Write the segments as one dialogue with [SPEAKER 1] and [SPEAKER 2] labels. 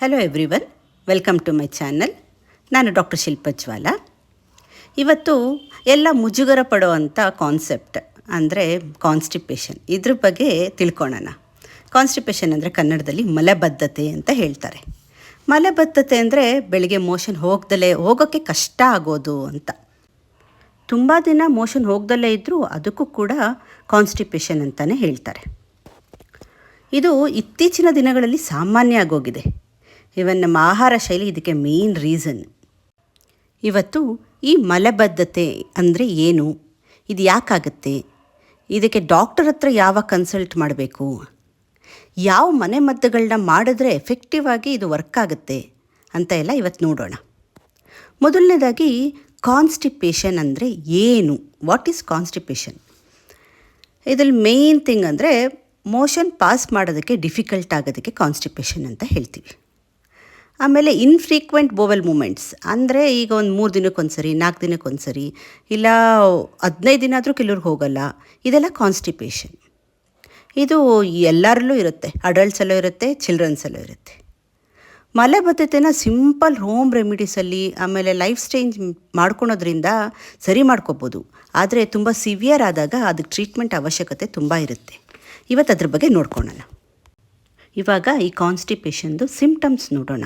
[SPEAKER 1] Hello everyone welcome to my channel ನಾನು doctor Shilpa Jwala ಇವತ್ತು ಎಲ್ಲ ಮುಜುಗರ ಪಡುವಂಥ ಕಾನ್ಸೆಪ್ಟ್ ಅಂದರೆ ಕಾನ್ಸ್ಟಿಪೇಷನ್ ಇದ್ರ ಬಗ್ಗೆ ತಿಳ್ಕೊಳ್ಳೋಣ ಕಾನ್ಸ್ಟಿಪೇಷನ್ ಅಂದರೆ ಕನ್ನಡದಲ್ಲಿ ಮಲಬದ್ಧತೆ ಅಂತ ಹೇಳ್ತಾರೆ. ಮಲಬದ್ಧತೆ ಅಂದರೆ ಬೆಳಿಗ್ಗೆ ಮೋಷನ್ ಹೋಗ್ದಲೇ ಹೋಗೋಕ್ಕೆ ಕಷ್ಟ ಆಗೋದು ಅಂತ. ತುಂಬ ದಿನ ಮೋಷನ್ ಹೋಗ್ದಲ್ಲೇ ಇದ್ದರೂ ಅದಕ್ಕೂ ಕೂಡ ಕಾನ್ಸ್ಟಿಪೇಷನ್ ಅಂತಲೇ ಹೇಳ್ತಾರೆ. ಇದು ಇತ್ತೀಚಿನ ದಿನಗಳಲ್ಲಿ ಸಾಮಾನ್ಯ ಆಗೋಗಿದೆ. ಇವನ್ ನಮ್ಮ ಆಹಾರ ಶೈಲಿ ಇದಕ್ಕೆ ಮೇನ್ ರೀಸನ್ ಇವತ್ತು ಈ ಮಲಬದ್ಧತೆ ಅಂದರೆ ಏನು? ಇದು ಯಾಕಾಗುತ್ತೆ? ಇದಕ್ಕೆ ಡಾಕ್ಟರ್ ಹತ್ರ ಯಾವಾಗ ಕನ್ಸಲ್ಟ್ ಮಾಡಬೇಕು? ಯಾವ ಮನೆ ಮದ್ದುಗಳನ್ನ ಮಾಡಿದ್ರೆ ಎಫೆಕ್ಟಿವ್ ಆಗಿ ಇದು ವರ್ಕ್ ಆಗುತ್ತೆ ಅಂತ ಎಲ್ಲ ಇವತ್ತು ನೋಡೋಣ. ಮೊದಲನೇದಾಗಿ ಕಾನ್ಸ್ಟಿಪೇಷನ್ ಅಂದರೆ ಏನು? ವಾಟ್ ಈಸ್ ಕಾನ್ಸ್ಟಿಪೇಷನ್ ಇದರಲ್ಲಿ ಮೇನ್ ಥಿಂಗ್ ಅಂದರೆ ಮೋಷನ್ ಪಾಸ್ ಮಾಡೋದಕ್ಕೆ ಡಿಫಿಕಲ್ಟ್ ಆಗೋದಕ್ಕೆ ಕಾನ್ಸ್ಟಿಪೇಷನ್ ಅಂತ ಹೇಳ್ತೀವಿ. ಆಮೇಲೆ ಇನ್ಫ್ರೀಕ್ವೆಂಟ್ ಬೋವೆಲ್ ಮೂಮೆಂಟ್ಸ್ ಅಂದರೆ ಈಗ ಒಂದು ಮೂರು ದಿನಕ್ಕೊಂದ್ಸರಿ, ನಾಲ್ಕು ದಿನಕ್ಕೊಂದ್ಸರಿ, ಇಲ್ಲ ಹದಿನೈದು ದಿನ ಆದರೂ ಕೆಲವ್ರಿಗೆ ಹೋಗಲ್ಲ. ಇದೆಲ್ಲ ಕಾನ್ಸ್ಟಿಪೇಷನ್ ಇದು ಎಲ್ಲರಲ್ಲೂ ಇರುತ್ತೆ. ಅಡಲ್ಟ್ಸಲ್ಲೂ ಇರುತ್ತೆ ಚಿಲ್ಡ್ರನ್ಸಲ್ಲೂ ಇರುತ್ತೆ. ಮಲಬದ್ಧತೆನ ಸಿಂಪಲ್ ಹೋಮ್ ರೆಮಿಡೀಸಲ್ಲಿ ಆಮೇಲೆ ಲೈಫ್ ಸ್ಟೇಂಜ್ ಮಾಡ್ಕೊಳೋದ್ರಿಂದ ಸರಿ ಮಾಡ್ಕೋಬೋದು. ಆದರೆ ತುಂಬ ಸಿವಿಯರ್ ಆದಾಗ ಅದಕ್ಕೆ ಟ್ರೀಟ್ಮೆಂಟ್ ಅವಶ್ಯಕತೆ ತುಂಬ ಇರುತ್ತೆ. ಇವತ್ತು ಅದ್ರ ಬಗ್ಗೆ ನೋಡ್ಕೊಳ್ಳೋಣ ಇವಾಗ ಈ ಕಾನ್ಸ್ಟಿಪೇಷನ್ದು ಸಿಂಪ್ಟಮ್ಸ್ ನೋಡೋಣ.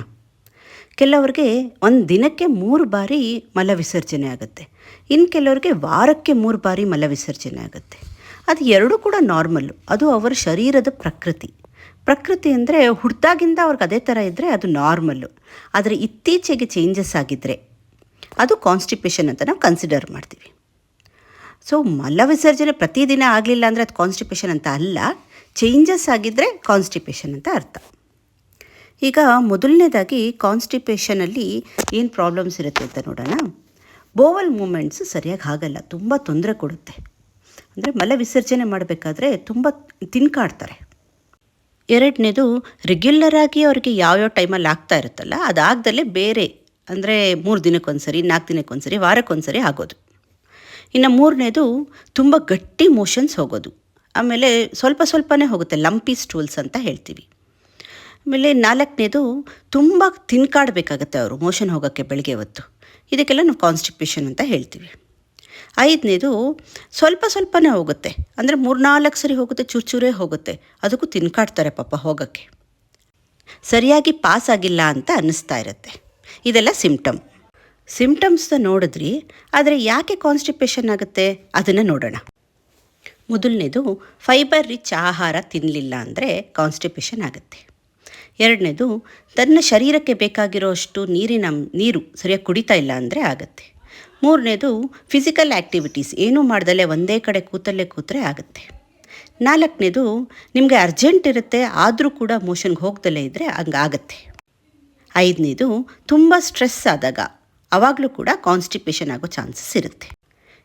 [SPEAKER 1] ಕೆಲವ್ರಿಗೆ ಒಂದು ದಿನಕ್ಕೆ ಮೂರು ಬಾರಿ ಮಲ ವಿಸರ್ಜನೆ ಆಗುತ್ತೆ. ಇನ್ನು ಕೆಲವರಿಗೆ ವಾರಕ್ಕೆ ಮೂರು ಬಾರಿ ಮಲ ವಿಸರ್ಜನೆ ಆಗುತ್ತೆ. ಅದು ಎರಡೂ ಕೂಡ ನಾರ್ಮಲ್ಲು ಅದು ಅವರ ಶರೀರದ ಪ್ರಕೃತಿ. ಪ್ರಕೃತಿ ಅಂದರೆ ಹುಡ್ದಾಗಿಂದ ಅವ್ರಿಗೆ ಅದೇ ಥರ ಇದ್ದರೆ ಅದು ನಾರ್ಮಲ್ಲು ಆದರೆ ಇತ್ತೀಚೆಗೆ ಚೇಂಜಸ್ ಆಗಿದ್ದರೆ ಅದು ಕಾನ್ಸ್ಟಿಪೇಷನ್ ಅಂತ ನಾವು ಕನ್ಸಿಡರ್ ಮಾಡ್ತೀವಿ. ಸೊ ಮಲ ವಿಸರ್ಜನೆ ಪ್ರತಿದಿನ ಆಗಲಿಲ್ಲ ಅಂದರೆ ಅದು ಕಾನ್ಸ್ಟಿಪೇಷನ್ ಅಂತ ಅಲ್ಲ ಚೇಂಜಸ್ ಆಗಿದ್ದರೆ ಕಾನ್ಸ್ಟಿಪೇಷನ್ ಅಂತ ಅರ್ಥ. ಈಗ ಮೊದಲನೇದಾಗಿ ಕಾನ್ಸ್ಟಿಪೇಷನಲ್ಲಿ ಏನು ಪ್ರಾಬ್ಲಮ್ಸ್ ಇರುತ್ತೆ ಅಂತ ನೋಡೋಣ. ಬೋವಲ್ ಮೂಮೆಂಟ್ಸ್ ಸರಿಯಾಗಿ ಆಗಲ್ಲ, ತುಂಬ ತೊಂದರೆ ಕೊಡುತ್ತೆ. ಅಂದರೆ ಮಲ ವಿಸರ್ಜನೆ ಮಾಡಬೇಕಾದ್ರೆ ತುಂಬ ತಿನ್ಕಾಡ್ತಾರೆ. ಎರಡನೇದು ರೆಗ್ಯುಲರಾಗಿ ಅವರಿಗೆ ಯಾವ್ಯಾವ ಟೈಮಲ್ಲಿ ಆಗ್ತಾ ಇರುತ್ತಲ್ಲ, ಅದಾಗ್ದಲ್ಲೇ ಬೇರೆ, ಅಂದರೆ ಮೂರು ದಿನಕ್ಕೊಂದ್ಸರಿ, ನಾಲ್ಕು ದಿನಕ್ಕೊಂದ್ಸರಿ, ವಾರಕ್ಕೊಂದ್ಸರಿ ಆಗೋದು. ಇನ್ನು ಮೂರನೇದು, ತುಂಬ ಗಟ್ಟಿ ಮೋಷನ್ಸ್ ಹೋಗೋದು. ಆಮೇಲೆ ಸ್ವಲ್ಪ ಸ್ವಲ್ಪನೇ ಹೋಗುತ್ತೆ ಲಂಪಿ ಸ್ಟೂಲ್ಸ್ ಅಂತ ಹೇಳ್ತೀವಿ. ಆಮೇಲೆ ನಾಲ್ಕನೇದು ತುಂಬ ತಿನ್ಕಾಡಬೇಕಾಗತ್ತೆ ಅವರು, ಮೋಷನ್ ಹೋಗೋಕ್ಕೆ ಬೆಳಗ್ಗೆ ಹೊತ್ತು. ಇದಕ್ಕೆಲ್ಲ ನಾವು ಕಾನ್ಸ್ಟಿಪೇಷನ್ ಅಂತ ಹೇಳ್ತೀವಿ. ಐದನೇದು ಸ್ವಲ್ಪ ಸ್ವಲ್ಪನೇ ಹೋಗುತ್ತೆ. ಅಂದರೆ ಮೂರ್ನಾಲ್ಕು ಸರಿ ಹೋಗುತ್ತೆ, ಚೂರ್ಚೂರೇ ಹೋಗುತ್ತೆ. ಅದಕ್ಕೂ ತಿನ್ಕಾಡ್ತಾರೆ ಪಾಪ ಹೋಗೋಕ್ಕೆ. ಸರಿಯಾಗಿ ಪಾಸ್ ಆಗಿಲ್ಲ ಅಂತ ಅನ್ನಿಸ್ತಾ ಇರುತ್ತೆ. ಇದೆಲ್ಲ ಸಿಮ್ಟಮ್ ಸಿಮ್ಟಮ್ಸ್ನ ನೋಡಿದ್ರಿ, ಆದರೆ ಯಾಕೆ ಕಾನ್ಸ್ಟಿಪೇಷನ್ ಆಗುತ್ತೆ? ಅದನ್ನು ನೋಡೋಣ. ಮೊದಲನೇದು ಫೈಬರ್ ರಿಚ್ ಆಹಾರ ತಿನ್ನಲಿಲ್ಲ ಅಂದರೆ ಕಾನ್ಸ್ಟಿಪೇಷನ್ ಆಗುತ್ತೆ. ಎರಡನೇದು, ತನ್ನ ಶರೀರಕ್ಕೆ ಬೇಕಾಗಿರೋಷ್ಟು ನೀರಿನ ನೀರು ಸರಿಯಾಗಿ ಕುಡಿತಾ ಇಲ್ಲ ಅಂದರೆ ಆಗುತ್ತೆ. ಮೂರನೇದು ಫಿಸಿಕಲ್ ಆ್ಯಕ್ಟಿವಿಟೀಸ್ ಏನೂ ಮಾಡ್ದಲ್ಲೇ ಒಂದೇ ಕಡೆ ಕೂತಲ್ಲೇ ಕೂತ್ರೆ ಆಗುತ್ತೆ. ನಾಲ್ಕನೇದು, ನಿಮಗೆ ಅರ್ಜೆಂಟ್ ಇರುತ್ತೆ, ಆದರೂ ಕೂಡ ಮೋಷನ್ಗೆ ಹೋಗ್ದಲೇ ಇದ್ದರೆ ಹಂಗಾಗತ್ತೆ ಐದನೇದು, ತುಂಬ ಸ್ಟ್ರೆಸ್ ಆದಾಗ ಆವಾಗಲೂ ಕೂಡ ಕಾನ್ಸ್ಟಿಪೇಷನ್ ಆಗೋ ಚಾನ್ಸಸ್ ಇರುತ್ತೆ.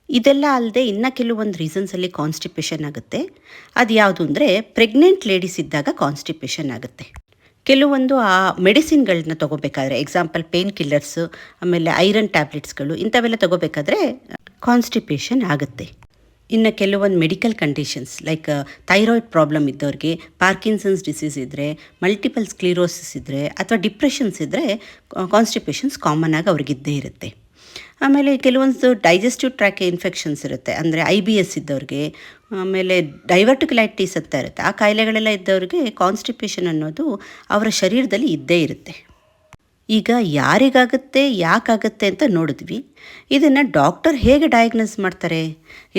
[SPEAKER 1] ಇದೆಲ್ಲ ಅಲ್ಲದೆ ಇನ್ನು ಕೆಲವೊಂದು ರೀಸನ್ಸಲ್ಲಿ ಕಾನ್ಸ್ಟಿಪೇಷನ್ ಆಗುತ್ತೆ. ಅದು ಯಾವುದು ಅಂದರೆ ಪ್ರೆಗ್ನೆಂಟ್ ಲೇಡೀಸ್ ಇದ್ದಾಗ ಕಾನ್ಸ್ಟಿಪೇಷನ್ ಆಗುತ್ತೆ. ಕೆಲವೊಂದು, ಆ ಮೆಡಿಸಿನ್ಗಳನ್ನ ತಗೋಬೇಕಾದ್ರೆ ಎಕ್ಸಾಂಪಲ್ ಪೇನ್ ಕಿಲ್ಲರ್ಸು ಆಮೇಲೆ ಐರನ್ ಟ್ಯಾಬ್ಲೆಟ್ಸ್ಗಳು ಇಂಥವೆಲ್ಲ ತೊಗೋಬೇಕಾದ್ರೆ ಕಾನ್ಸ್ಟಿಪೇಷನ್ ಆಗುತ್ತೆ. ಇನ್ನು ಕೆಲವೊಂದು medical conditions like thyroid problem ಇದ್ದವ್ರಿಗೆ ಪಾರ್ಕಿನ್ಸನ್ಸ್ ಡಿಸೀಸ್ ಇದ್ದರೆ ಮಲ್ಟಿಪಲ್ ಸ್ಕ್ಲಿರೋಸಿಸ್ ಇದ್ದರೆ ಅಥವಾ ಡಿಪ್ರೆಷನ್ಸ್ ಇದ್ದರೆ ಕಾನ್ಸ್ಟಿಪೇಷನ್ಸ್ ಕಾಮನ್ ಆಗಿ ಅವ್ರಿಗಿದ್ದೇ ಇರುತ್ತೆ. ಆಮೇಲೆ ಕೆಲವೊಂದು ಡೈಜೆಸ್ಟಿವ್ ಟ್ರ್ಯಾಕ್ ಇನ್ಫೆಕ್ಷನ್ಸ್ ಇರುತ್ತೆ. ಅಂದರೆ ಐ ಬಿ ಎಸ್ ಇದ್ದವ್ರಿಗೆ, ಆಮೇಲೆ ಡೈವರ್ಟಿಕ್ಯುಲೈಟಿಸ್ ಅಂತ ಇರುತ್ತೆ. ಆ ಕಾಯಿಲೆಗಳೆಲ್ಲ ಇದ್ದವ್ರಿಗೆ ಕಾನ್ಸ್ಟಿಪೇಷನ್ ಅನ್ನೋದು ಅವರ ಶರೀರದಲ್ಲಿ ಇದ್ದೇ ಇರುತ್ತೆ. ಈಗ ಯಾರಿಗಾಗುತ್ತೆ, ಯಾಕಾಗುತ್ತೆ ಅಂತ ನೋಡಿದ್ವಿ. ಇದನ್ನು ಡಾಕ್ಟರ್ ಹೇಗೆ ಡಯಾಗ್ನೋಸ್ ಮಾಡ್ತಾರೆ?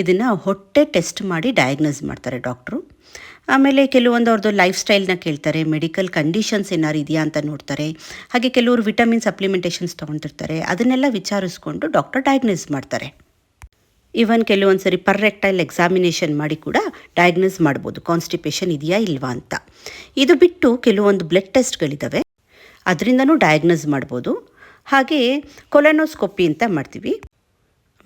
[SPEAKER 1] ಇದನ್ನು ಹೊಟ್ಟೆ ಟೆಸ್ಟ್ ಮಾಡಿ ಡಯಾಗ್ನೋಸ್ ಮಾಡ್ತಾರೆ ಡಾಕ್ಟ್ರು. ಆಮೇಲೆ ಕೆಲವೊಂದು ಅವ್ರದ್ದು ಲೈಫ್ ಸ್ಟೈಲ್ನ ಕೇಳ್ತಾರೆ ಮೆಡಿಕಲ್ ಕಂಡೀಷನ್ಸ್ ಏನಾರು ಇದೆಯಾ ಅಂತ ನೋಡ್ತಾರೆ. ಹಾಗೆ ಕೆಲವರು ವಿಟಮಿನ್ ಸಪ್ಲಿಮೆಂಟೇಷನ್ಸ್ ತೊಗೊಂಡಿರ್ತಾರೆ. ಅದನ್ನೆಲ್ಲ ವಿಚಾರಿಸ್ಕೊಂಡು ಡಾಕ್ಟರ್ ಡಯಾಗ್ನೋಸ್ ಮಾಡ್ತಾರೆ. ಈವನ್ ಕೆಲವೊಂದು ಸರಿ ಪರ್ರೆಕ್ಟೈಲ್ ಎಕ್ಸಾಮಿನೇಷನ್ ಮಾಡಿ ಕೂಡ ಡಯಾಗ್ನೋಸ್ ಮಾಡ್ಬೋದು. ಕಾನ್ಸ್ಟಿಪೇಷನ್ ಇದೆಯಾ ಇಲ್ವಾ ಅಂತ. ಇದು ಬಿಟ್ಟು ಕೆಲವೊಂದು ಬ್ಲಡ್ ಟೆಸ್ಟ್ಗಳಿದ್ದಾವೆ ಅದರಿಂದನೂ ಡಯಾಗ್ನೋಸ್ ಮಾಡ್ಬೋದು. ಹಾಗೆ ಕೊಲೊನೋಸ್ಕೋಪಿ ಅಂತ ಮಾಡ್ತೀವಿ.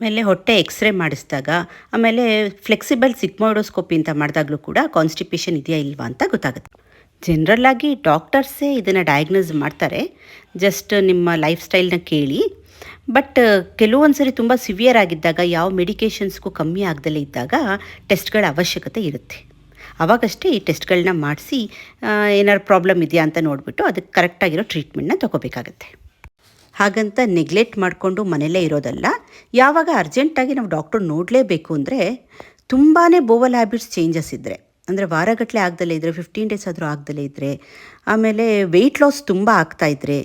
[SPEAKER 1] ಆಮೇಲೆ ಹೊಟ್ಟೆ ಎಕ್ಸ್ರೇ ಮಾಡಿಸಿದಾಗ, ಆಮೇಲೆ ಫ್ಲೆಕ್ಸಿಬಲ್ ಸಿಗ್ಮೋಡೋಸ್ಕೋಪಿ ಅಂತ ಮಾಡಿದಾಗಲೂ ಕೂಡ ಕಾನ್ಸ್ಟಿಪೇಷನ್ ಇದೆಯಾ ಇಲ್ವಾ ಅಂತ ಗೊತ್ತಾಗುತ್ತೆ. ಜನರಲ್ಲಾಗಿ ಡಾಕ್ಟರ್ಸೇ ಇದನ್ನು ಡಯಾಗ್ನೋಸ್ ಮಾಡ್ತಾರೆ. ಜಸ್ಟ್ ನಿಮ್ಮ ಲೈಫ್ ಸ್ಟೈಲ್ನ ಕೇಳಿ. ಬಟ್ ಕೆಲವೊಂದು ಸರಿ ತುಂಬ ಸಿವಿಯರ್ ಆಗಿದ್ದಾಗ, ಯಾವ ಮೆಡಿಕೇಷನ್ಸ್ಗೂ ಕಮ್ಮಿ ಆಗದಲ್ಲೇ ಇದ್ದಾಗ ಟೆಸ್ಟ್ಗಳ ಅವಶ್ಯಕತೆ ಇರುತ್ತೆ. ಅವಾಗಷ್ಟೇ ಈ ಟೆಸ್ಟ್ಗಳನ್ನ ಮಾಡಿಸಿ ಏನಾದ್ರು ಪ್ರಾಬ್ಲಮ್ ಇದೆಯಾ ಅಂತ ನೋಡಿಬಿಟ್ಟು ಅದಕ್ಕೆ ಕರೆಕ್ಟಾಗಿರೋ ಟ್ರೀಟ್ಮೆಂಟ್ನ ತೊಗೋಬೇಕಾಗತ್ತೆ. ಹಾಗಂತ ನೆಗ್ಲೆಕ್ಟ್ ಮಾಡಿಕೊಂಡು ಮನೆಯಲ್ಲೇ ಇರೋದಲ್ಲ, ಯಾವಾಗ ಅರ್ಜೆಂಟಾಗಿ ನಾವು ಡಾಕ್ಟ್ರ್ ನೋಡಲೇಬೇಕು ಅಂದರೆ ತುಂಬಾ ಬೋವಲ್ ಹ್ಯಾಬಿಟ್ಸ್ ಚೇಂಜಸ್ ಇದ್ದರೆ ಅಂದರೆ ವಾರಗಟ್ಟಲೆ ಆಗದಲ್ಲೇ ಇದ್ದರೆ ಫಿಫ್ಟೀನ್ ಡೇಸ್ ಆದರೂ ಆಗದಲ್ಲೇ ಇದ್ದರೆ ಆಮೇಲೆ ವೆಯ್ಟ್ ಲಾಸ್ ತುಂಬ ಆಗ್ತಾಯಿದ್ರೆ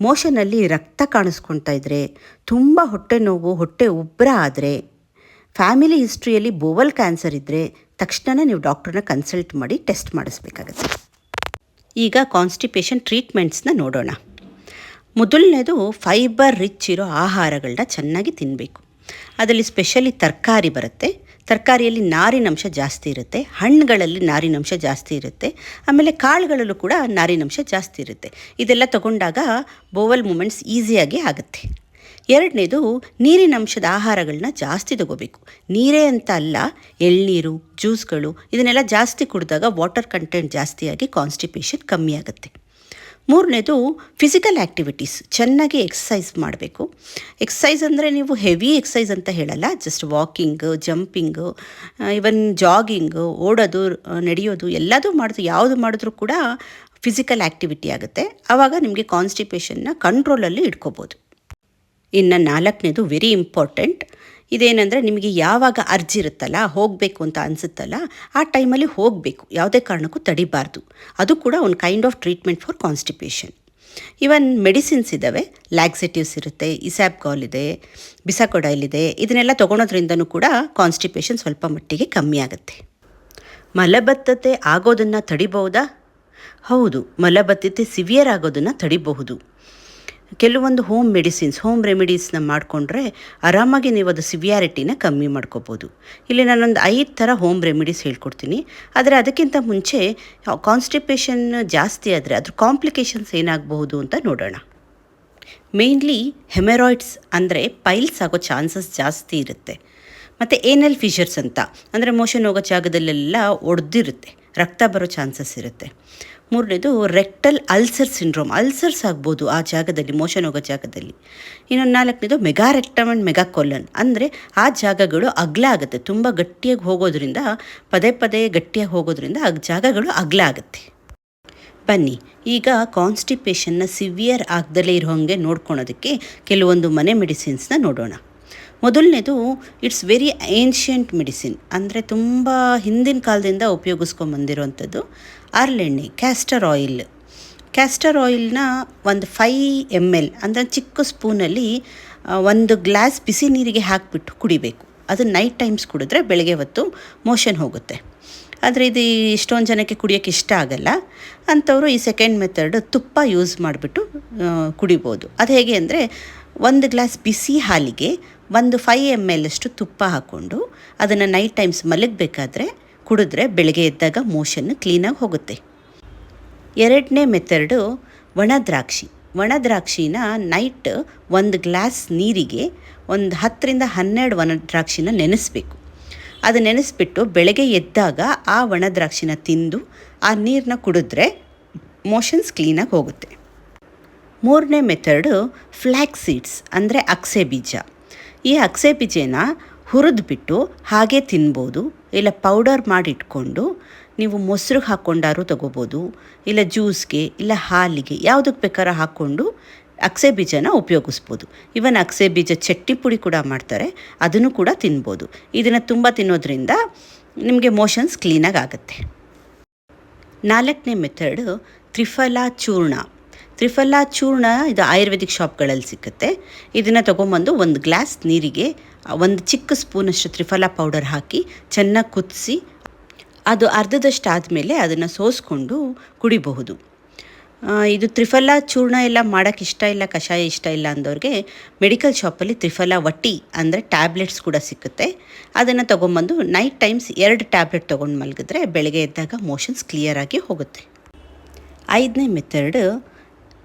[SPEAKER 1] ಮೋಷನಲ್ಲಿ ರಕ್ತ ಕಾಣಿಸ್ಕೊಳ್ತಾ ಇದ್ದರೆ ತುಂಬ ಹೊಟ್ಟೆ ನೋವು, ಹೊಟ್ಟೆ ಉಬ್ಬರ ಆದರೆ, ಫ್ಯಾಮಿಲಿ ಹಿಸ್ಟ್ರಿಯಲ್ಲಿ ಬೋವಲ್ ಕ್ಯಾನ್ಸರ್ ಇದ್ದರೆ ತಕ್ಷಣ ನೀವು ಡಾಕ್ಟ್ರನ್ನ ಕನ್ಸಲ್ಟ್ ಮಾಡಿ ಟೆಸ್ಟ್ ಮಾಡಿಸ್ಬೇಕಾಗತ್ತೆ. ಈಗ ಕಾನ್ಸ್ಟಿಪೇಷನ್ ಟ್ರೀಟ್ಮೆಂಟ್ಸ್ನ ನೋಡೋಣ. ಮೊದಲನೇದು ಫೈಬರ್ ರಿಚ್ ಇರೋ ಆಹಾರಗಳನ್ನ ಚೆನ್ನಾಗಿ ತಿನ್ನಬೇಕು ಅದರಲ್ಲಿ ಸ್ಪೆಷಲಿ ತರಕಾರಿ ಬರುತ್ತೆ. ತರಕಾರಿಯಲ್ಲಿ ನಾರಿನಂಶ ಜಾಸ್ತಿ ಇರುತ್ತೆ. ಹಣ್ಣುಗಳಲ್ಲಿ ನಾರಿನಂಶ ಜಾಸ್ತಿ ಇರುತ್ತೆ. ಆಮೇಲೆ ಕಾಳುಗಳಲ್ಲೂ ಕೂಡ ನಾರಿನಂಶ ಜಾಸ್ತಿ ಇರುತ್ತೆ. ಇದೆಲ್ಲ ತಗೊಂಡಾಗ ಬೋವಲ್ ಮೂಮೆಂಟ್ಸ್ ಈಸಿಯಾಗಿ ಆಗುತ್ತೆ. ಎರಡನೇದು ನೀರಿನಂಶದ ಆಹಾರಗಳನ್ನ ಜಾಸ್ತಿ ತಗೋಬೇಕು. ನೀರೇ ಅಂತ ಅಲ್ಲ, ಎಳ್ನೀರು, ಜ್ಯೂಸ್ಗಳು, ಇದನ್ನೆಲ್ಲ ಜಾಸ್ತಿ ಕುಡಿದಾಗ ವಾಟರ್ ಕಂಟೆಂಟ್ ಜಾಸ್ತಿಯಾಗಿ ಕಾನ್ಸ್ಟಿಪೇಷನ್ ಕಮ್ಮಿ ಆಗುತ್ತೆ. ಮೂರನೇದು ಫಿಸಿಕಲ್ ಆ್ಯಕ್ಟಿವಿಟೀಸ್ ಚೆನ್ನಾಗಿ ಎಕ್ಸಸೈಸ್ ಮಾಡಬೇಕು. ಎಕ್ಸಸೈಸ್ ಅಂದರೆ ನೀವು ಹೆವಿ ಎಕ್ಸಸೈಸ್ ಅಂತ ಹೇಳಲ್ಲ, just walking, jumping even jogging, ಓಡೋದು, ನಡೆಯೋದು, ಎಲ್ಲದೂ ಮಾಡೋದು, ಯಾವುದು ಮಾಡಿದ್ರೂ ಕೂಡ ಫಿಸಿಕಲ್ ಆ್ಯಕ್ಟಿವಿಟಿ ಆಗುತ್ತೆ. ಆವಾಗ ನಿಮಗೆ ಕಾನ್ಸ್ಟಿಪೇಷನ್ನ ಕಂಟ್ರೋಲಲ್ಲಿ ಇಟ್ಕೋಬೋದು. ಇನ್ನು ನಾಲ್ಕನೇದು ವೆರಿ ಇಂಪಾರ್ಟೆಂಟ್ ಇದೇನೆಂದರೆ ನಿಮಗೆ ಯಾವಾಗ ಅರ್ಜಿ ಇರುತ್ತಲ್ಲ, ಹೋಗಬೇಕು ಅಂತ ಅನಿಸುತ್ತಲ್ಲ, ಆ ಟೈಮಲ್ಲಿ ಹೋಗಬೇಕು. ಯಾವುದೇ ಕಾರಣಕ್ಕೂ ತಡಿಬಾರ್ದು. ಅದು ಕೂಡ ಒಂದು kind of treatment for constipation even medicines ಇದ್ದಾವೆ ಲ್ಯಾಕ್ಸೆಟಿವ್ಸ್ ಇರುತ್ತೆ ಇಸ್ಯಾಪ್ಗಾಲ್ ಇದೆ ಬಿಸಾಕೊಡೈಲ್ ಇದೆ ಇದನ್ನೆಲ್ಲ ತೊಗೊಳೋದ್ರಿಂದನೂ ಕೂಡ ಕಾನ್ಸ್ಟಿಪೇಷನ್ ಸ್ವಲ್ಪ ಮಟ್ಟಿಗೆ ಕಮ್ಮಿ ಆಗುತ್ತೆ. ಮಲಬದ್ಧತೆ ಆಗೋದನ್ನು ತಡಿಬಹುದಾ? ಹೌದು, ಮಲಬದ್ಧತೆ ಸಿವಿಯರ್ ಆಗೋದನ್ನು ತಡಿಬಹುದು. ಕೆಲವೊಂದು ಹೋಮ್ ಮೆಡಿಸಿನ್ಸ್ ಹೋಮ್ ರೆಮಿಡೀಸ್ನ ಮಾಡಿಕೊಂಡ್ರೆ ಆರಾಮಾಗಿ ನೀವು ಅದು ಸಿವಿಯಾರಿಟಿನ ಕಮ್ಮಿ ಮಾಡ್ಕೋಬೋದು. ಇಲ್ಲಿ ನಾನೊಂದು ಐದು ಥರ ಹೋಮ್ ರೆಮಿಡೀಸ್ ಹೇಳ್ಕೊಡ್ತೀನಿ. ಆದರೆ ಅದಕ್ಕಿಂತ ಮುಂಚೆ ಕಾನ್ಸ್ಟಿಪೇಷನ್ ಜಾಸ್ತಿ ಆದರೆ ಅದ್ರ ಕಾಂಪ್ಲಿಕೇಶನ್ಸ್ ಏನಾಗಬಹುದು ಅಂತ ನೋಡೋಣ. ಮೇಯ್ನ್ಲಿ ಹೆಮೆರಾಯ್ಡ್ಸ್ ಅಂದರೆ ಪೈಲ್ಸ್ ಆಗೋ ಚಾನ್ಸಸ್ ಜಾಸ್ತಿ ಇರುತ್ತೆ. ಮತ್ತು ಏನಲ್ ಫಿಶರ್ಸ್ ಅಂತ. ಅಂದರೆ ಮೋಷನ್ ಹೋಗೋ ಜಾಗದಲ್ಲೆಲ್ಲ ಒಡೆದಿರುತ್ತೆ. ರಕ್ತ ಬರೋ ಚಾನ್ಸಸ್ ಇರುತ್ತೆ. ಮೂರನೇದು, ರೆಕ್ಟಲ್ ಅಲ್ಸರ್ ಸಿಂಡ್ರೋಮ್. ಅಲ್ಸರ್ಸ್ ಆಗ್ಬೋದು ಆ ಜಾಗದಲ್ಲಿ, ಮೋಷನ್ ಹೋಗೋ ಜಾಗದಲ್ಲಿ. ಇನ್ನೊಂದು ನಾಲ್ಕನೇದು ಮೆಗಾ ರೆಕ್ಟಮ್ ಆ್ಯಂಡ್ ಮೆಗಾಕೊಲನ್. ಅಂದರೆ ಆ ಜಾಗಗಳು ಅಗ್ಲ ಆಗುತ್ತೆ. ತುಂಬ ಗಟ್ಟಿಯಾಗಿ ಹೋಗೋದ್ರಿಂದ, ಪದೇ ಪದೇ ಗಟ್ಟಿಯಾಗಿ ಹೋಗೋದ್ರಿಂದ ಆ ಜಾಗಗಳು ಅಗ್ಲ ಆಗುತ್ತೆ. ಬನ್ನಿ, ಈಗ ಕಾನ್ಸ್ಟಿಪೇಷನ್ನ ಸಿವಿಯರ್ ಆಗದಲ್ಲೇ ಇರೋ ಹಾಗೆ ನೋಡ್ಕೊಳೋದಕ್ಕೆ ಕೆಲವೊಂದು ಮನೆ ಮೆಡಿಸಿನ್ಸ್ನ ನೋಡೋಣ. ಮೊದಲನೇದು, ಇಟ್ಸ್ ವೆರಿ ಏನ್ಷಿಯಂಟ್ ಮೆಡಿಸಿನ್. ಅಂದರೆ ತುಂಬ ಹಿಂದಿನ ಕಾಲದಿಂದ ಉಪಯೋಗಿಸ್ಕೊಂಬಂದಿರೋವಂಥದ್ದು ಅರ್ಲೆಣ್ಣೆ ಕ್ಯಾಸ್ಟರ್ ಆಯಿಲ್ ಕ್ಯಾಸ್ಟರ್ ಆಯಿಲ್ನ ಒಂದು ಫೈ ಎಂ ಎಲ್ ಅಂದರೆ ಚಿಕ್ಕ ಸ್ಪೂನಲ್ಲಿ ಒಂದು ಗ್ಲಾಸ್ ಬಿಸಿ ನೀರಿಗೆ ಹಾಕಿಬಿಟ್ಟು ಕುಡಿಬೇಕು. ಅದು ನೈಟ್ ಟೈಮ್ಸ್ ಕುಡಿದ್ರೆ ಬೆಳಗ್ಗೆ ಹೊತ್ತು ಮೋಷನ್ ಹೋಗುತ್ತೆ. ಆದರೆ ಇದು ಇಷ್ಟೊಂದು ಜನಕ್ಕೆ ಕುಡಿಯೋಕ್ಕೆ ಇಷ್ಟ ಆಗಲ್ಲ. ಅಂಥವರು ಈ ಸೆಕೆಂಡ್ ಮೆಥಡ್ ತುಪ್ಪ ಯೂಸ್ ಮಾಡಿಬಿಟ್ಟು ಕುಡಿಬೋದು. ಅದು ಹೇಗೆ ಅಂದರೆ ಒಂದು ಗ್ಲಾಸ್ ಬಿಸಿ ಹಾಲಿಗೆ ಒಂದು ಫೈ ಎಂ ಎಲ್ ಅಷ್ಟು ತುಪ್ಪ ಹಾಕ್ಕೊಂಡು ಅದನ್ನು ನೈಟ್ ಟೈಮ್ಸ್ ಮಲಗಬೇಕಾದ್ರೆ ಕುಡಿದ್ರೆ ಬೆಳಗ್ಗೆ ಎದ್ದಾಗ ಮೋಷನ್ ಕ್ಲೀನಾಗಿ ಹೋಗುತ್ತೆ. ಎರಡನೇ ಮೆಥಡು ಒಣದ್ರಾಕ್ಷಿ ಒಣದ್ರಾಕ್ಷಿನ ಒಣ ದ್ರಾಕ್ಷಿನ ನೈಟ್ ಒಂದು ಗ್ಲಾಸ್ ನೀರಿಗೆ ಒಂದು ಹತ್ತರಿಂದ ಹನ್ನೆರಡು ಒಣ ದ್ರಾಕ್ಷಿನ ನೆನೆಸ್ಬೇಕು. ಅದು ನೆನೆಸ್ಬಿಟ್ಟು ಬೆಳಗ್ಗೆ ಎದ್ದಾಗ ಆ ಒಣದ್ರಾಕ್ಷಿನ ತಿಂದು ಆ ನೀರನ್ನ ಕುಡಿದ್ರೆ ಮೋಷನ್ಸ್ ಕ್ಲೀನಾಗಿ ಹೋಗುತ್ತೆ. ಮೂರನೇ ಮೆಥಡು ಫ್ಲ್ಯಾಕ್ ಸೀಡ್ಸ್ ಅಂದರೆ ಅಕ್ಸೆ ಬೀಜ. ಈ ಅಕ್ಸೆ ಬೀಜನ ಹುರಿದ್ಬಿಟ್ಟು ಹಾಗೆ ತಿನ್ಬೋದು, ಇಲ್ಲ ಪೌಡರ್ ಮಾಡಿಟ್ಕೊಂಡು ನೀವು ಮೊಸರು ಹಾಕ್ಕೊಂಡಾರು ತಗೋಬೋದು, ಇಲ್ಲ ಜ್ಯೂಸ್ಗೆ ಇಲ್ಲ ಹಾಲಿಗೆ ಯಾವುದಕ್ಕೆ ಬೇಕಾದ್ರೂ ಹಾಕ್ಕೊಂಡು ಅಕ್ಸೆ ಬೀಜನ ಉಪಯೋಗಿಸ್ಬೋದು. ಇವನ್ ಅಕ್ಸೆ ಬೀಜ ಚಟ್ನಿ ಪುಡಿ ಕೂಡ ಮಾಡ್ತಾರೆ, ಅದನ್ನು ಕೂಡ ತಿನ್ಬೋದು. ಇದನ್ನು ತುಂಬ ತಿನ್ನೋದ್ರಿಂದ ನಿಮಗೆ ಮೋಷನ್ಸ್ ಕ್ಲೀನಾಗಿ ಆಗುತ್ತೆ. ನಾಲ್ಕನೇ ಮೆಥಡು ತ್ರಿಫಲ ಚೂರ್ಣ. ತ್ರಿಫಲ ಚೂರ್ಣ ಇದು ಆಯುರ್ವೇದಿಕ್ ಶಾಪ್ಗಳಲ್ಲಿ ಸಿಕ್ಕುತ್ತೆ. ಇದನ್ನು ತೊಗೊಂಬಂದು ಒಂದು ಗ್ಲಾಸ್ ನೀರಿಗೆ, ಒಂದು ಚಿಕ್ಕ ಸ್ಪೂನಷ್ಟು ತ್ರಿಫಲ ಪೌಡರ್ ಹಾಕಿ ಚೆನ್ನಾಗಿ ಕುದಿಸಿ, ಅದು ಅರ್ಧದಷ್ಟು ಆದಮೇಲೆ ಅದನ್ನು ಸೋಸ್ಕೊಂಡು ಕುಡಿಬಹುದು. ಇದು ತ್ರಿಫಲ ಚೂರ್ಣ ಎಲ್ಲ ಮಾಡೋಕ್ಕೆ ಇಷ್ಟ ಇಲ್ಲ, ಕಷಾಯ ಇಷ್ಟ ಇಲ್ಲ ಅಂದವ್ರಿಗೆ ಮೆಡಿಕಲ್ ಶಾಪಲ್ಲಿ ತ್ರಿಫಲ ವಟ್ಟಿ ಅಂದರೆ ಟ್ಯಾಬ್ಲೆಟ್ಸ್ ಕೂಡ ಸಿಕ್ಕುತ್ತೆ. ಅದನ್ನು ತೊಗೊಂಬಂದು ನೈಟ್ ಟೈಮ್ಸ್ ಎರಡು ಟ್ಯಾಬ್ಲೆಟ್ ತೊಗೊಂಡು ಮಲಗಿದ್ರೆ ಬೆಳಗ್ಗೆ ಎದ್ದಾಗ ಮೋಷನ್ಸ್ ಕ್ಲಿಯರಾಗಿ ಹೋಗುತ್ತೆ. ಐದನೇ method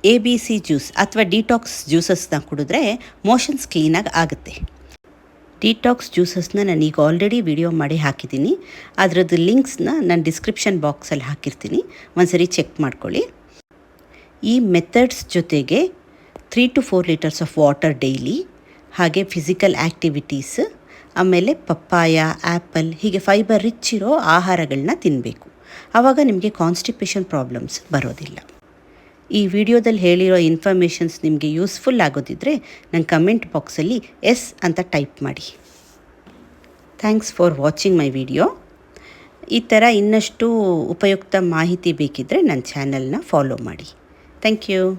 [SPEAKER 1] A B C juice ಅಥವಾ ಡಿಟಾಕ್ಸ್ ಜ್ಯೂಸಸ್ನ ಕುಡಿದ್ರೆ ಮೋಷನ್ಸ್ ಕ್ಲೀನಾಗಿ ಆಗುತ್ತೆ. ಡಿಟಾಕ್ಸ್ ಜ್ಯೂಸಸ್ನ ನಾನು ಈಗ ಆಲ್ರೆಡಿ ವಿಡಿಯೋ ಮಾಡಿ ಹಾಕಿದ್ದೀನಿ. ಅದರದ್ದು ಲಿಂಕ್ಸ್ನ ನಾನು ಡಿಸ್ಕ್ರಿಪ್ಷನ್ ಬಾಕ್ಸಲ್ಲಿ ಹಾಕಿರ್ತೀನಿ. ಒಂದ್ಸರಿ ಚೆಕ್ ಮಾಡ್ಕೊಳ್ಳಿ. ಈ ಮೆಥಡ್ಸ್ ಜೊತೆಗೆ three to four litres of water daily, ಹಾಗೆ ಫಿಸಿಕಲ್ ಆ್ಯಕ್ಟಿವಿಟೀಸ್ ಆಮೇಲೆ ಪಪ್ಪಾಯ, ಆ್ಯಪಲ್, ಹೀಗೆ ಫೈಬರ್ ರಿಚ್ ಇರೋ ಆಹಾರಗಳನ್ನ ತಿನ್ನಬೇಕು ಆವಾಗ ನಿಮಗೆ ಕಾನ್ಸ್ಟಿಪೇಷನ್ ಪ್ರಾಬ್ಲಮ್ಸ್ ಬರೋದಿಲ್ಲ. ಈ ವಿಡಿಯೋದಲ್ಲಿ ಹೇಳಿರೋ ಇನ್ಫಾರ್ಮೇಷನ್ಸ್ ನಿಮಗೆ ಯೂಸ್ಫುಲ್ ಆಗೋದಿದ್ದರೆ ನನ್ನ ಕಮೆಂಟ್ ಬಾಕ್ಸಲ್ಲಿ ಎಸ್ ಅಂತ ಟೈಪ್ ಮಾಡಿ. Thanks for watching my video ಈ ಥರ ಇನ್ನಷ್ಟು ಉಪಯುಕ್ತ ಮಾಹಿತಿ ಬೇಕಿದ್ದರೆ ನನ್ನ ಚಾನಲ್ನ ಫಾಲೋ ಮಾಡಿ. Thank you